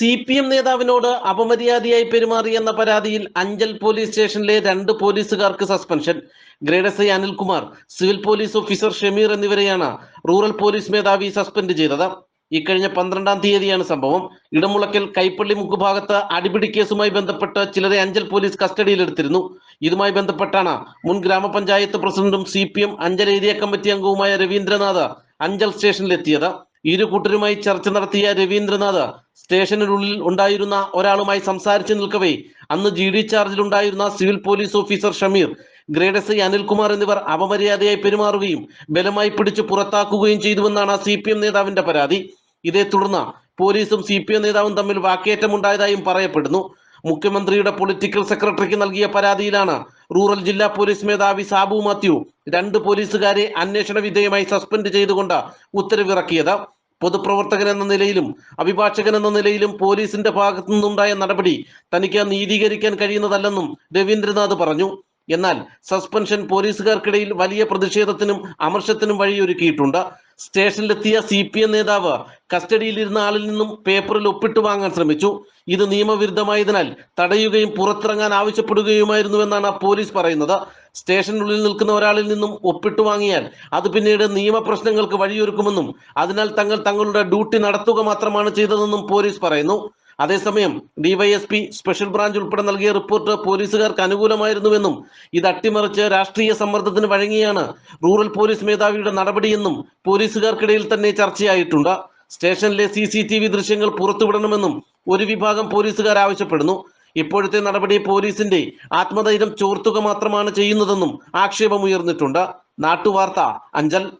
C P M നേതാവിനോട് അപമര്യാദയായി പെരുമാറിയെന്ന പരാതിയിൽ Anchal police സ്റ്റേഷനിലെ രണ്ട് പോലീസുകാർക്ക് suspension. Grade S I Anilkumar civil police officer Shameer എന്നിവരെയാണ് റൂറൽ പോലീസ് മേധാവി സസ്പെൻഡ് ചെയ്തത്. ഇക്കഴിഞ്ഞ പന്ത്രണ്ടാം തീയതിയാണ് സംഭവം. ഇടമുളക്കൽ കൈപ്പള്ളി മുക്കുഭാഗത്ത് അടിപിടി കേസുമായി ബന്ധപ്പെട്ട് ചിലരെ അഞ്ചൽ പോലീസ് കസ്റ്റഡിയിലെടുത്തിരുന്നു. ഇതുമായി ബന്ധപ്പെട്ടാണ് മുൻ ഗ്രാമപഞ്ചായത്ത് പ്രസിഡന്റും C P M Anchal area committee അംഗവുമായ രവീന്ദ്രനാഥ് അഞ്ചൽ സ്റ്റേഷനിലെത്തിയത്. ഇരു കൂട്ടരുമായി ചർച്ച നടത്തിയ രവീന്ദ്രനാഥ് സ്റ്റേഷനിനുള്ളിൽ ഉണ്ടായിരുന്ന ഒരാളുമായി സംസാരിച്ചു നിൽക്കവേ. അന്ന് ജി ഡി ചാർജിൽ ഉണ്ടായിരുന്ന civil police officer Shameer grade S I Anilkumar എന്നിവർ അപമര്യാദയായി പെരുമാറുകയും ബലമായി പിടിച്ച് പുറത്താക്കുകയും ചെയ്തുവെന്നാണ് സി പി എം നേതാവിന്റെ പരാതി. ഇതേ തുടർന്ന് പോലീസും സി പി എം നേതാവും തമ്മിൽ വാക്കേറ്റമുണ്ടായതായും പറയപ്പെടുന്നു. മുഖ്യമന്ത്രിയുടെ പൊളിറ്റിക്കൽ സെക്രട്ടറിക്ക് നൽകിയ പരാതിയിലാണ് റൂറൽ ജില്ലാ പോലീസ് മേധാവി സാബു മാത്യു രണ്ട് പോലീസുകാരെ അന്വേഷണ വിധേയമായി സസ്പെൻഡ് ചെയ്തുകൊണ്ട് ഉത്തരവിറക്കിയത്. പൊതുപ്രവർത്തകൻ എന്ന നിലയിലും അഭിഭാഷകൻ എന്ന നിലയിലും പോലീസിന്റെ ഭാഗത്തു നിന്നുണ്ടായ നടപടി തനിക്ക് നീതീകരിക്കാൻ കഴിയുന്നതല്ലെന്നും രവീന്ദ്രനാഥ് പറഞ്ഞു. എന്നാൽ സസ്പെൻഷൻ പോലീസുകാർക്കിടയിൽ വലിയ പ്രതിഷേധത്തിനും അമർഷത്തിനും വഴിയൊരുക്കിയിട്ടുണ്ട്. സ്റ്റേഷനിലെത്തിയ സി പി എം നേതാവ് കസ്റ്റഡിയിലിരുന്ന ആളിൽ നിന്നും പേപ്പറിൽ ഒപ്പിട്ട് വാങ്ങാൻ ശ്രമിച്ചു. ഇത് നിയമവിരുദ്ധമായതിനാൽ തടയുകയും പുറത്തിറങ്ങാൻ ആവശ്യപ്പെടുകയുമായിരുന്നുവെന്നാണ് പോലീസ് പറയുന്നത്. സ്റ്റേഷനുള്ളിൽ നിൽക്കുന്ന ഒരാളിൽ നിന്നും ഒപ്പിട്ട് വാങ്ങിയാൽ അത് പിന്നീട് നിയമപ്രശ്നങ്ങൾക്ക് വഴിയൊരുക്കുമെന്നും അതിനാൽ തങ്ങൾ തങ്ങളുടെ ഡ്യൂട്ടി നടത്തുക മാത്രമാണ് ചെയ്തതെന്നും പോലീസ് പറയുന്നു. അതേസമയം ഡിവൈഎസ്പി സ്പെഷ്യൽ ബ്രാഞ്ച് ഉൾപ്പെടെ നൽകിയ റിപ്പോർട്ട് പോലീസുകാർക്ക് അനുകൂലമായിരുന്നുവെന്നും ഇത് അട്ടിമറിച്ച് രാഷ്ട്രീയ സമ്മർദ്ദത്തിന് വഴങ്ങിയാണ് റൂറൽ പോലീസ് മേധാവിയുടെ നടപടിയെന്നും പോലീസുകാർക്കിടയിൽ തന്നെ ചർച്ചയായിട്ടുണ്ട്. സ്റ്റേഷനിലെ സി ദൃശ്യങ്ങൾ പുറത്തുവിടണമെന്നും ഒരു വിഭാഗം പോലീസുകാർ ആവശ്യപ്പെടുന്നു. ഇപ്പോഴത്തെ നടപടി പോലീസിന്റെ ആത്മധൈര്യം ചോർത്തുക മാത്രമാണ് ചെയ്യുന്നതെന്നും ആക്ഷേപം ഉയർന്നിട്ടുണ്ട് നാട്ടുവാർത്ത അഞ്ചൽ.